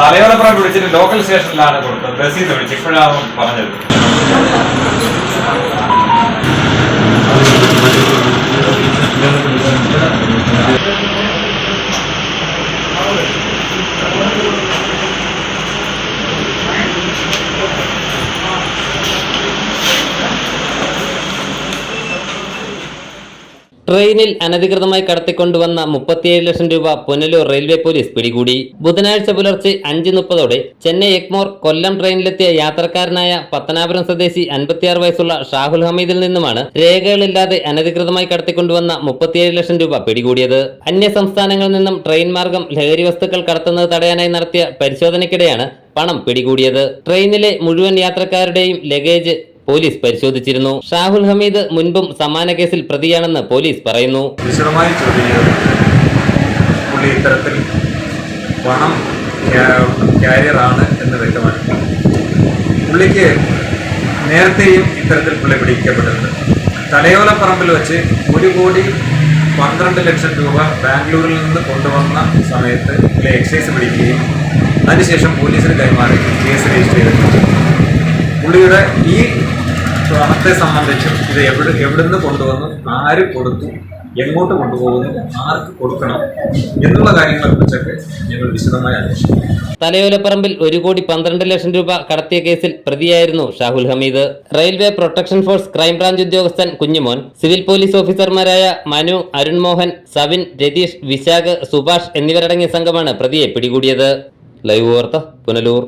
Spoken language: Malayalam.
തലയോലപ്പുറം വിളിച്ചിട്ട് ലോക്കൽ സ്റ്റേഷനിലാണ് കൊടുത്തത്. ബസ്സിൽ നിന്ന് വിളിച്ച് ഇപ്പോഴാണ് പറഞ്ഞത്. ട്രെയിനിൽ അനധികൃതമായി കടത്തിക്കൊണ്ടുവന്ന മുപ്പത്തിയേഴ് ലക്ഷം രൂപ പുനലൂർ റെയിൽവേ പോലീസ് പിടികൂടി. ബുധനാഴ്ച പുലർച്ചെ അഞ്ച് മുപ്പതോടെ ചെന്നൈ എക്മോർ കൊല്ലം ട്രെയിനിലെത്തിയ യാത്രക്കാരനായ പത്തനാപുരം സ്വദേശി അൻപത്തിയാറ് വയസ്സുള്ള ഷാഹുൽ ഹമീദിൽ നിന്നുമാണ് രേഖകളില്ലാതെ അനധികൃതമായി കടത്തിക്കൊണ്ടുവന്ന മുപ്പത്തിയേഴ് ലക്ഷം രൂപ പിടികൂടിയത്. അന്യ സംസ്ഥാനങ്ങളിൽ നിന്നും ട്രെയിൻ മാർഗം ലഹരി വസ്തുക്കൾ കടത്തുന്നത് തടയാനായി നടത്തിയ പരിശോധനയ്ക്കിടെയാണ് പണം പിടികൂടിയത്. ട്രെയിനിലെ മുഴുവൻ യാത്രക്കാരുടെയും ലഗേജ് പോലീസ് പരിശോധിച്ചിരുന്നു. ഷാഹുൽ ഹമീദ് മുൻപും സമാന കേസിൽ പ്രതിയാണെന്ന് പോലീസ് പറയുന്നു. വിശദമായി പുള്ളി ഇത്തരത്തിൽ പണം ക്യാരിയറാണ് എന്ന് വ്യക്തമാണ് പുള്ളിക്ക് നേരത്തെയും ഇത്തരത്തിൽ പുള്ളി പിടിക്കപ്പെട്ടിട്ടുണ്ട് തലയോലപ്പറമ്പിൽ വെച്ച് ഒരു കോടി പന്ത്രണ്ട് ലക്ഷം രൂപ ബാംഗ്ലൂരിൽ നിന്ന് കൊണ്ടുവന്ന സമയത്ത് പുള്ളി എക്സൈസ് പിടിക്കുകയും അതിനുശേഷം പോലീസിന് കൈമാറി കേസ് രജിസ്റ്റർ ചെയ്തിട്ടുണ്ട് പുള്ളിയുടെ ഈ പണത്തെ സംബന്ധിച്ചും ഇത് എവിടെ എവിടുന്ന് കൊണ്ടുവന്നു ആര് കൊടുത്തു എങ്ങോട്ട് കൊണ്ടുപോകുന്നു ആർക്ക് കൊടുക്കണം എന്നുള്ള കാര്യങ്ങളെ കുറിച്ചൊക്കെ ഞങ്ങൾ വിശദമായി അന്വേഷിക്കും. തലയോലപ്പറമ്പിൽ ഒരു കോടി പന്ത്രണ്ട് ലക്ഷം രൂപ കടത്തിയ കേസിൽ പ്രതിയായിരുന്നു Shahul Hameed. Railway protection force crime branch ഉദ്യോഗസ്ഥൻ കുഞ്ഞുമോൻ സിവിൽ പോലീസ് ഓഫീസർമാരായ മനു അരുൺമോഹൻ സവിൻ രതീഷ് വിശാഖ് സുഭാഷ് എന്നിവരടങ്ങിയ സംഘമാണ് പ്രതിയെ പിടികൂടിയത്. ലൈവ് വാർത്ത പുനലൂർ.